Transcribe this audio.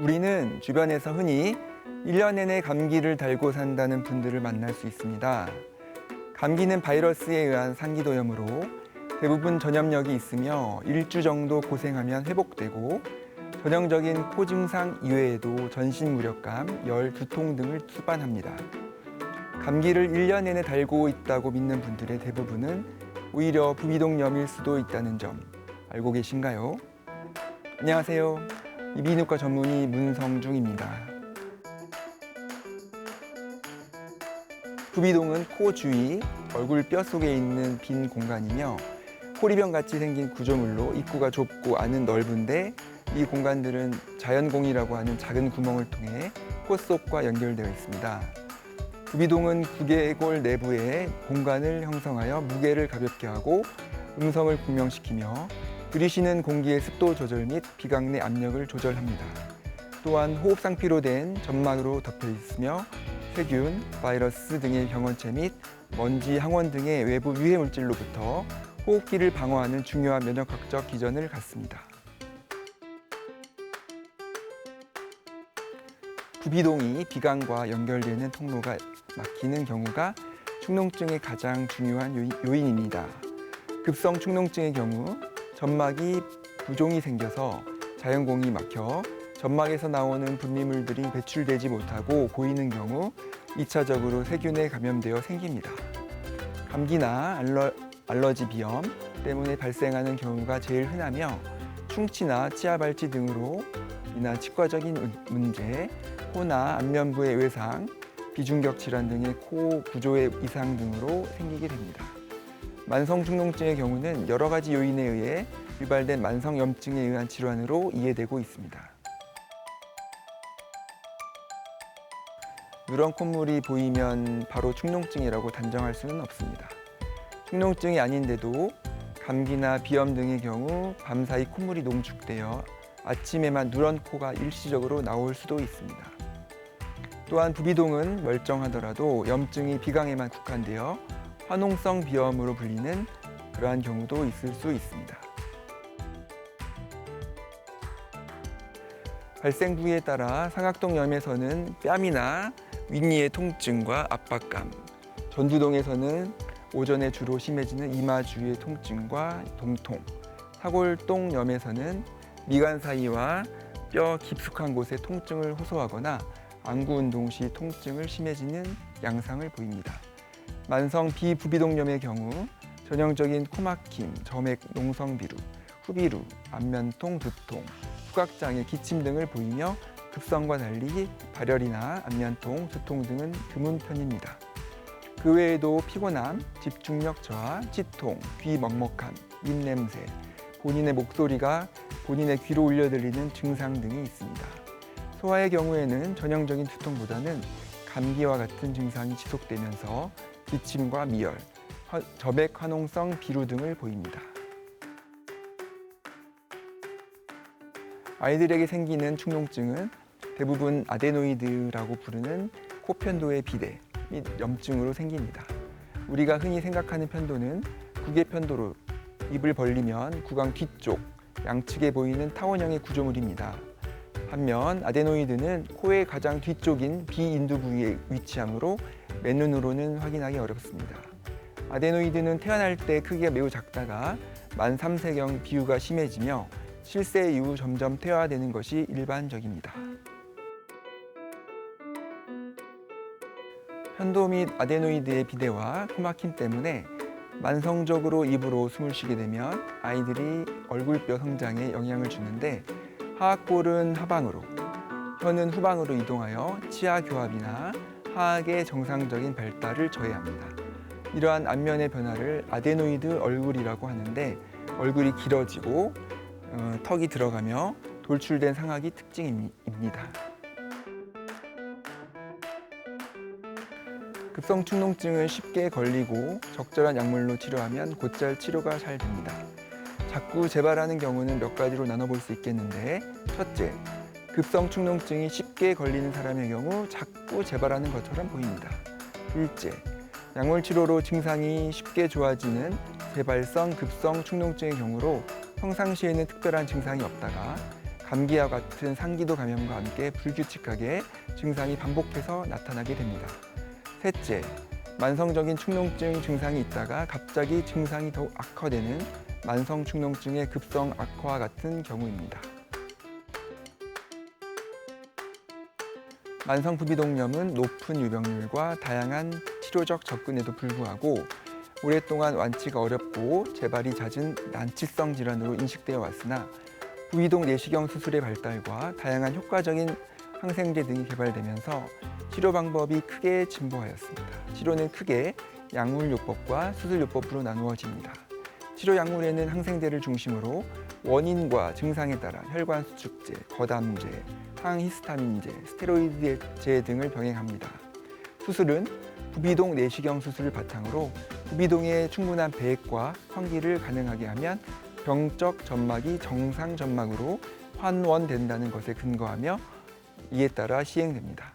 우리는 주변에서 흔히 1년 내내 감기를 달고 산다는 분들을 만날 수 있습니다. 감기는 바이러스에 의한 상기도염으로 대부분 전염력이 있으며 일주 정도 고생하면 회복되고 전형적인 코 증상 이외에도 전신 무력감, 열, 두통 등을 수반합니다. 감기를 1년 내내 달고 있다고 믿는 분들의 대부분은 오히려 부비동염일 수도 있다는 점 알고 계신가요? 안녕하세요. 이비인후과 전문의 문성중입니다. 부비동은 코 주위, 얼굴 뼈 속에 있는 빈 공간이며 호리병 같이 생긴 구조물로 입구가 좁고 안은 넓은데 이 공간들은 자연공이라고 하는 작은 구멍을 통해 코 속과 연결되어 있습니다. 부비동은 두개골 내부에 공간을 형성하여 무게를 가볍게 하고 음성을 분명시키며 들이쉬는 공기의 습도 조절 및 비강 내 압력을 조절합니다. 또한 호흡 상피로 된 점막으로 덮여 있으며 세균, 바이러스 등의 병원체 및 먼지, 항원 등의 외부 유해 물질로부터 호흡기를 방어하는 중요한 면역학적 기전을 갖습니다. 부비동이 비강과 연결되는 통로가 막히는 경우가 축농증의 가장 중요한 요인- 요인입니다. 급성 축농증의 경우 점막이 부종이 생겨서 자연공이 막혀 점막에서 나오는 분비물들이 배출되지 못하고 보이는 경우 2차적으로 세균에 감염되어 생깁니다. 감기나 알러, 알러지 비염 때문에 발생하는 경우가 제일 흔하며 충치나 치아 발치 등으로 인한 치과적인 문- 문제, 코나 안면부의 외상, 비중격 질환 등의 코 구조의 이상 등으로 생기게 됩니다. 만성 축농증의 경우는 여러 가지 요인에 의해 유발된 만성 염증에 의한 질환으로 이해되고 있습니다. 누런 콧물이 보이면 바로 축농증이라고 단정할 수는 없습니다. 축농증이 아닌데도 감기나 비염 등의 경우 밤사이 콧물이 농축되어 아침에만 누런 코가 일시적으로 나올 수도 있습니다. 또한 부비동은 멀쩡하더라도 염증이 비강에만 국한되어 화농성 비염으로 불리는 그러한 경우도 있을 수 있습니다. 발생 부위에 따라 상악동염에서는 뺨이나 윗니의 통증과 압박감, 전두동에서는 오전에 주로 심해지는 이마 주위의 통증과 동통, 사골동염에서는 미간 사이와 뼈 깊숙한 곳의 통증을 호소하거나 안구 운동 시 통증을 심해지는 양상을 보입니다. 만성 비부비동염의 경우 전형적인 코막힘, 점액 농성 비루, 후비루, 안면통, 두통, 후각장애, 기침 등을 보이며 급성과 달리 발열이나 안면통, 두통 등은 드문 편입니다. 그 외에도 피곤함, 집중력 저하, 치통, 귀 먹먹함, 입냄새, 본인의 목소리가 본인의 귀로 울려 들리는 증상 등이 있습니다. 소아의 경우에는 전형적인 두통보다는 감기와 같은 증상이 지속되면서 기침과 미열, 허- 저백 화농성 비루 등을 보입니다. 아이들에게 생기는 축농증은 대부분 아데노이드라고 부르는 코편도의 비대 및 염증으로 생깁니다. 우리가 흔히 생각하는 편도는 국의 편도로 입을 벌리면 구강 뒤쪽 양측에 보이는 타원형의 구조물입니다. 반면 아데노이드는 코의 가장 뒤쪽인 비인두 부위에 위치하므로 맨눈으로는 확인하기 어렵습니다. 아데노이드는 태어날 때 크기가 매우 작다가 만 3세경 비유가 심해지며 실세 이후 점점 퇴화되는 것이 일반적입니다. 편도 및 아데노이드의 비대와 코막힘 때문에 만성적으로 입으로 숨을 쉬게 되면 아이들이 얼굴뼈 성장에 영향을 주는데 하악볼은 하방으로, 혀는 후방으로 이동하여 치아 교합이나 하악의 정상적인 발달을 저해합니다. 이러한 안면의 변화를 아데노이드 얼굴이라고 하는데 얼굴이 길어지고 어, 턱이 들어가며 돌출된 상악이 특징입니다. 급성 축농증은 쉽게 걸리고 적절한 약물로 치료하면 곧잘 치료가 잘 됩니다. 자꾸 재발하는 경우는 몇 가지로 나눠볼 수 있겠는데 첫째, 급성 축농증이 쉽게 걸리는 사람의 경우 자꾸 재발하는 것처럼 보입니다. 둘째, 약물 치료로 증상이 쉽게 좋아지는 재발성 급성 축농증의 경우로 평상시에는 특별한 증상이 없다가 감기와 같은 상기도 감염과 함께 불규칙하게 증상이 반복해서 나타나게 됩니다. 셋째, 만성적인 축농증 증상이 있다가 갑자기 증상이 더욱 악화되는 만성 축농증의 급성 악화와 같은 경우입니다. 만성 부비동염은 높은 유병률과 다양한 치료적 접근에도 불구하고 오랫동안 완치가 어렵고 재발이 잦은 난치성 질환으로 인식되어 왔으나 부위동 내시경 수술의 발달과 다양한 효과적인 항생제 등이 개발되면서 치료 방법이 크게 진보하였습니다. 치료는 크게 약물요법과 수술요법으로 나누어집니다. 치료 약물에는 항생제를 중심으로 원인과 증상에 따라 혈관 수축제, 거담제, 항히스타민제, 스테로이드제 등을 병행합니다. 수술은 부비동 내시경 수술을 바탕으로 부비동의 충분한 배액과 환기를 가능하게 하면 병적 점막이 정상 점막으로 환원된다는 것에 근거하며 이에 따라 시행됩니다.